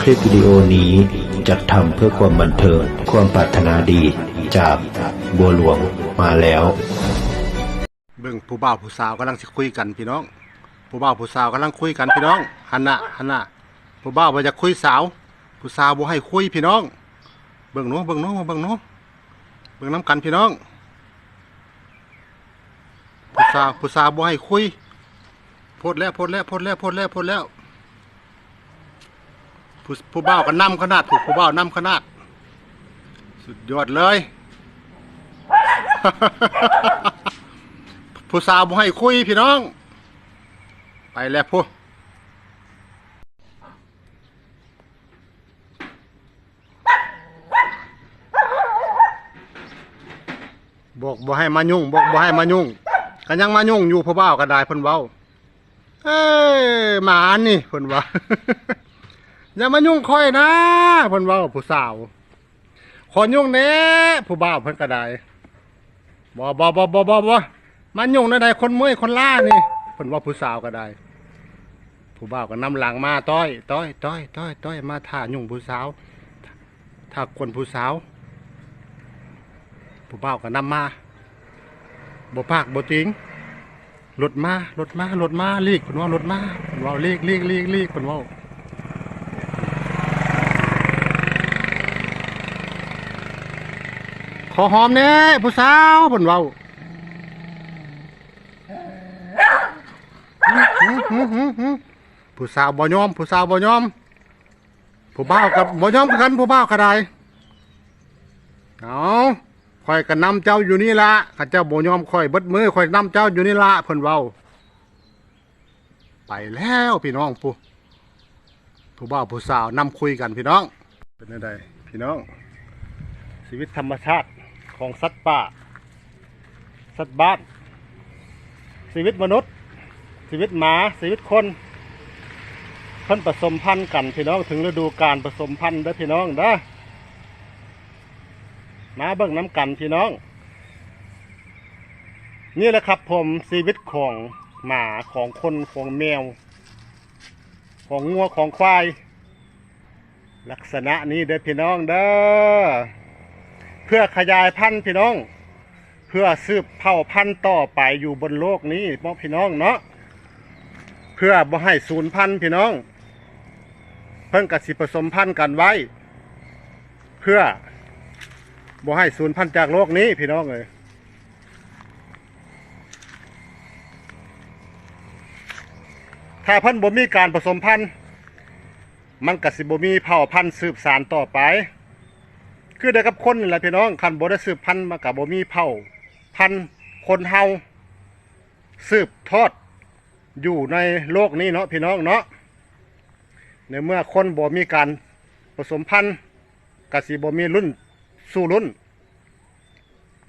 คลิปวิดีโอนี้จัดทำเพื่อความบันเทิงความปรารถนาดีจากบัวหลวงมาแล้ว เบิ่งผู้บ่าวผู้สาวกำลังสิคุยกันพี่น้อง ผู้บ่าวผู้สาวกำลังคุยกันพี่น้องหันน้าหันน้าผู้บ่าวว่าจะคุยสาว ผู้สาวบ่ให้คุยพี่น้อง เบิ่งหนูเบิ่งหนูเบิ่งหนูเบิ่งน้ำกันพี่น้อง ผู้สาวผู้สาวบ่ให้คุยโพดแล้วโพดแล้วโพดแล้วโพดแล้วโพดแล้ว ผู้ผู้บ่าก็นำขนาดถูกผู้บ่าวนำขนาด สุดยอดเลย ผู้สาวบ่ให้คุยพี่น้อง ไปแล้วพูบอกบ่ให้มายุ่งบอกบ่ให้มายุ่งกันยังมายุ่งอยู่พ่อบ้าวก็ได้เพิ่นเว้าเอ้ยหมานี่เพิ่นว่า อย่ามายุ่งค่อยนะเพิ่นเว้าผู้สาว ขอยุ่งแหน่ผู้บ่าวเพิ่นก็ได้บ่บ่บ่บ่บ่บ่มันยุ่งในใดคนเมื่อยคนล่านี่เพิ่นว่าผู้สาวก็ได้ ผู้บ่าวก็นำหลังมาต้อยต้อยต้อยต้อยต้อยมาท่ายุ่งผู้สาวถ้าคนผู้สาว ผู้บ่าวก็นำมาบ่ปากบ่ติงรถมารถมารถมาลีกเพิ่นว่ารถมาเพิ่นว่าลีกลีกลีกลีกเพิ่นว่า ขอหอมแหน่ผู้สาวเพิ่นเว้าผู้สาวบ่ยอมผู้สาวบ่ยอมผู้บ่าวกับบ่ยอมกันผู้บ่าวก็ได้เอาข่อยก็นำเจ้าอยู่นี่ละข้าเจ้าบ่ยอมข่อยเบิดมือข่อยนำเจ้าอยู่นี่ละเพิ่นเว้า ไปแล้วพี่น้องผู้ผู้บ่าวผู้สาวนำคุยกันพี่น้องเป็นจังไดพี่น้อง ชีวิตธรรมชาติ ของสัตว์ป่า สัตว์บ้าน ชีวิตมนุษย์ ชีวิตหมา ชีวิตคนเพิ่นผสมพันธุ์กันพี่น้องถึงฤดูการผสมพันธุ์เด้พี่น้องเด้อมาเบิ่งน้ำกันพี่น้อง นี่แหละครับผมชีวิตของหมาของคนของแมว ของงัวของควาย ลักษณะนี้เด้อพี่น้องเด้อ เพื่อขยายพันธุ์พี่น้อง เพื่อสืบเผ่าพันธุ์ต่อไปอยู่บนโลกนี้มอพี่น้องเนาะเพื่อบ่ให้สูญพันธุ์พี่น้อง เพิ่งกสิผสมพันธุ์กันไว้ เพื่อบ่ให้สูญพันธุ์จากโลกนี้พี่น้องเลยถ้าพันธุ์บ่มีการผสมพันธุ์มันกสิบ่มีเผ่าพันธุ์สืบสานต่อไป คือได้กับคนนี่แหละพี่น้องคันบ่ได้สืบพันธุ์มันก็บ่มีเผ่า พันธุ์คนเฮาสืบทอด อยู่ในโลกนี้เนาะพี่น้องเนาะในเมื่อคนบ่มีการผสมพันธุ์กสิบ่มีรุ่นสู่รุ่น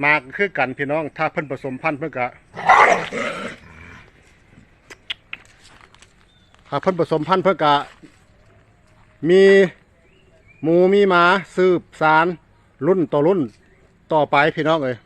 มาคือกันพี่น้อง ถ้าเพิ่นผสมพันธุ์เพิ่นก็ถ้าเพิ่นผสมพันธุ์เพิ่นก็มี หมูมีหมาสืบสารรุ่นต่อรุ่นต่อไปพี่น้องเอ้ย